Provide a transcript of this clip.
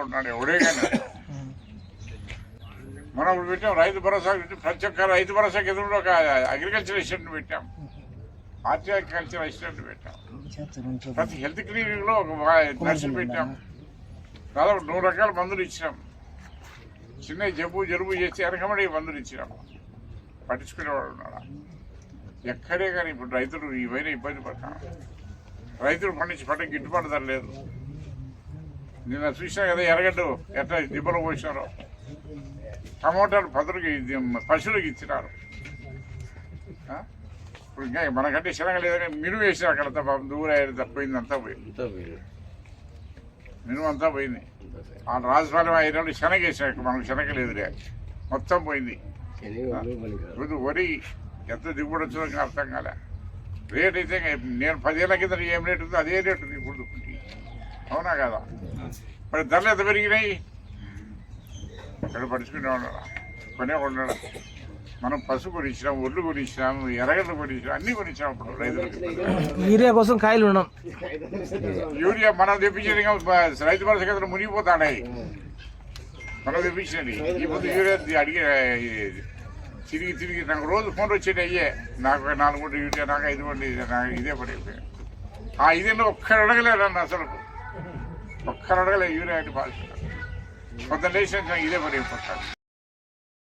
ఉన్నాడు ఎవడే కానీ. మనం ఇప్పుడు పెట్టాం రైతు భరోసా పెట్టి ప్రతి ఒక్క రైతు భరోసాకి ఎదురు ఒక అగ్రికల్చర్ అసిస్టెంట్ పెట్టాం. హార్టికల్చర్ అసిస్టెంట్ పెట్టాం. ప్రతి హెల్త్ క్లినిక్లో ఒక నర్సులు పెట్టాం. దాదాపు నూరు రకాల మందులు ఇచ్చినాం. చిన్న జబ్బు జలుబు చేస్తే వెనకబడి మందులు ఇచ్చినాం. పట్టించుకునేవాడు ఉన్నాడా? ఎక్కడే కానీ ఇప్పుడు రైతులు ఇవైనా ఇబ్బంది పడతాం. రైతులు పండించి పంట గిట్టుబాటు ధర లేదు. నిన్న చూసినా కదా ఎరగడ్డు ఎట్లా దిబ్బలు పోసినారో. టమోటాలు పదులకి పశువులకు ఇచ్చినారు? ఇప్పుడు ఇంకా మనకంటే శనగ లేదని మినుము వేసినారు అక్కడ తప్ప దూరం తప్పింది అంతా పోయింది. మినుము అంతా పోయింది. ఆ రాజపాలెం అయినప్పుడు శనగ వేసినారు మనకు శనగ లేదులే మొత్తం పోయింది. ఇప్పుడు వరి ఎంత దిగుబడి వచ్చిందో అర్థం కాలే. రేట్ అయితే నేను పదేళ్ళ కింద ఏం రేటు ఉందో అదే రేటు ఉంది ఇప్పుడు. అవునా కదా? మరి ధరలు ఎంత పెరిగినాయి? ఇక్కడ పడుచుకునే ఉన్నాడా కొనే ఉన్నాడా మనం పసుపు కొనిచ్చినాం ఒడ్లు కొనిచ్చినాం ఎర్రగడ్డలు కొనిచ్చినాం అన్ని కొనిచ్చినాం అప్పుడు రైతులకు. యూరియా కోసం కాయలు ఉన్నాం. యూరియా మనం తెప్పించేది రైతు భరోసా కేంద్రం మునిగిపోతాడాయి మనం తెప్పించినది ఈ ముందు యూరియా అడిగి తిరిగి తిరిగి నాకు రోజు ఫోన్ వచ్చేది అయ్యే నాకు నాలుగు మూడు యూరియా నాకు ఐదు ఇది ఇదే పడి ఆ ఇదేలో ఒక్కరు అడగలేరు అన్న అసలు ఒక్కరు అడగలేదు యూరియా అంటే బాగా కొంత లేచిన ఇదే పని ఇంపార్టెంట్